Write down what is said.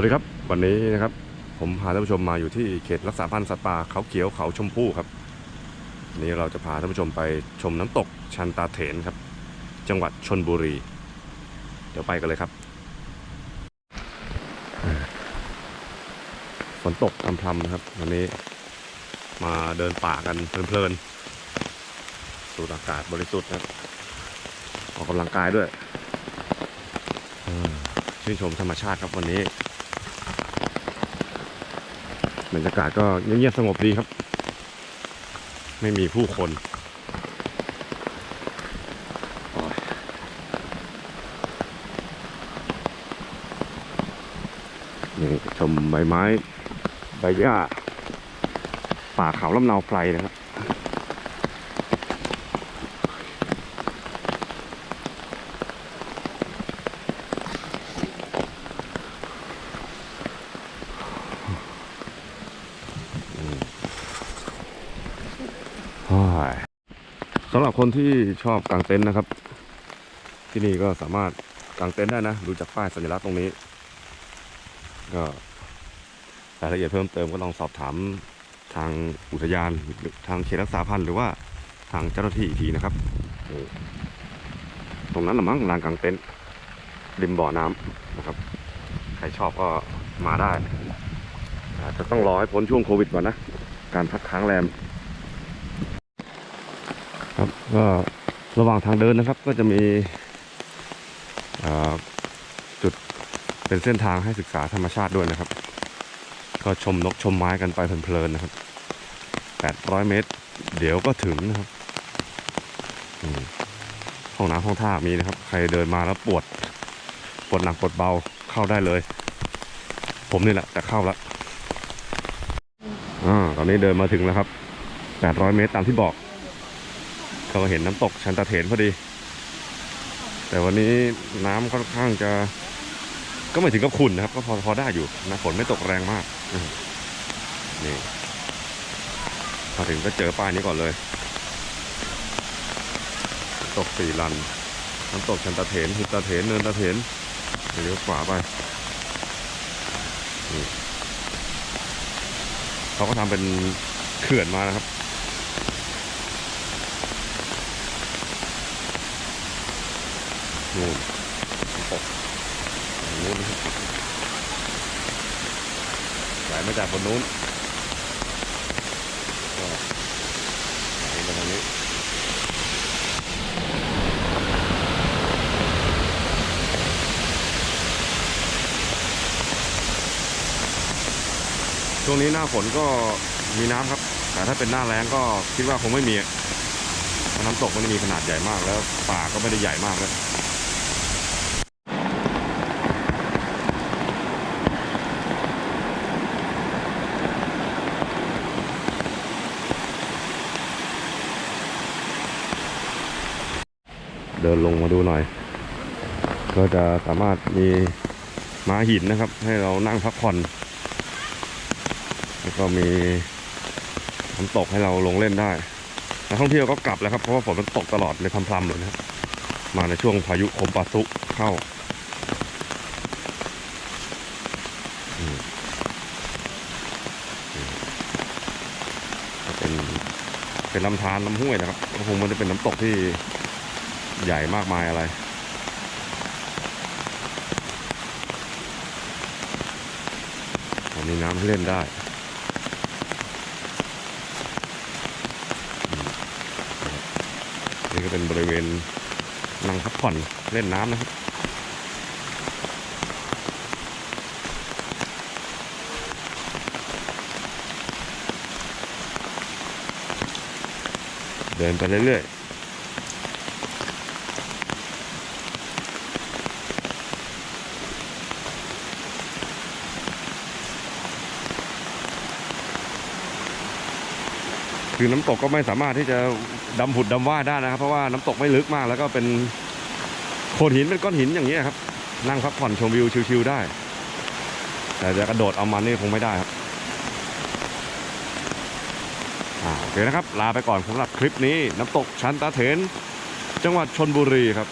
สวัสดีครับ วันนี้นะครับ ผมพาท่านผู้ชมมาอยู่ที่เขตรักษาพันธุ์สัตว์ป่าเขาเขียวเขาชมพู่ครับวันนี้เราจะพาท่านผู้ชมไปชมน้ำตกชันตาเถนครับ จังหวัดชนบุรี เดี๋ยวไปกันเลยครับฝนตกพรำๆนะครับ วันนี้มาเดินป่ากันเพลินๆสูดอากาศบริสุทธิ์นะครับ ออกกำลังกายด้วยชื่นชมธรรมชาติครับวันนี้ บรรยากาศก็เงียบสงบดีครับ ไม่มีผู้คนนี่ชมใบไม้ ใบหญ้าป่าเขาลำนาวไพรนะครับ สำหรับคนที่ชอบกางเต็นท์นะครับ ที่นี่ก็สามารถกางเต็นท์ได้นะ ดูจากป้ายสัญลักษณ์ตรงนี้ ก็รายละเอียดเพิ่มเติมก็ลองสอบถามทางอุทยานหรือทางเขตรักษาพันธุ์หรือว่าทางเจ้าหน้าที่อีกทีนะครับ ตรงนั้นละมั้งลานกางเต็นท์ริมบ่อน้ำนะครับ ใครชอบก็มาได้อาจจะต้องรอให้พ้นช่วงโควิดก่อนนะ การพักค้างแรม ก็ระหว่างทางเดินนะครับ ก็จะมีจุดเป็นเส้นทางให้ศึกษาธรรมชาติด้วยนะครับ ก็ชมนกชมไม้กันไปเพลินๆนะครับ 800 เมตร เดี๋ยวก็ถึงนะครับห้องน้ำห้องท่ามีนะครับ ใครเดินมาแล้วปวด ปวดหนักปวดเบาเข้าได้เลย ผมนี่แหละจะเข้าล้วอ่าตอนนี้เดินมาถึงแล้วครับ 800 เมตรตามที่บอก ก็เห็นน้ำตกชันตาเถนพอดี แต่วันนี้น้ำค่อนข้างจะ ก็ไม่ถึงกับขุ่นนะครับ ก็พอพอได้อยู่นะฝนไม่ตกแรงมากนี่พอถึงก็เจอป้ายนี้ก่อนเลย ตกสี่ลัน น้ำตกชันตาเถนหุบตาเถนเนินตาเถนเลี้ยวขวาไปนี่เขาก็ทำเป็นเขื่อนมานะครับ นู่นตกนู้นไหลมาจากบนนู้นก็ไหลมาทางนี้ช่วงนี้หน้าฝนก็มีน้ำครับ แต่ถ้าเป็นหน้าแล้งก็คิดว่าคงไม่มีน้ำตกมันมีขนาดใหญ่มากแล้วป่าก็ไม่ได้ใหญ่มากเลย เดินลงมาดูหน่อย ก็จะสามารถมีม้าหินนะครับ ให้เรานั่งพักผ่อน แล้วก็มีน้ำตกให้เราลงเล่นได้นักท่องเที่ยวก็กลับแล้วครับเพราะว่าฝนมันตกตลอดเลยพรำๆเลยนะมาในช่วงพายุคมปาซุเข้าเป็นเป็นลำธารลำห้วยนะครับก็คงไมันจะเป็นน้ำตกที่ ใหญ่มากมายอะไรอันนี้น้ำให้เล่นได้นี่ก็เป็นบริเวณนั่งพักผ่อนเล่นน้ำนะครับเดินไปเรื่อยๆ คือน้ำตกก็ไม่สามารถที่จะดำผุดดำว่าได้นะครับ เพราะว่าน้ำตกไม่ลึกมาก แล้วก็เป็นโขดหินเป็นก้อนหินอย่างนี้ครับ นั่งพักผ่อนชมวิวชิวๆได้ แต่จะกระโดดเอามันนี่คงไม่ได้ครับอโอเคนะครับ ลาไปก่อนสำหรับคลิปนี้น้ำตกชันตาเถน จังหวัดชนบุรีครับ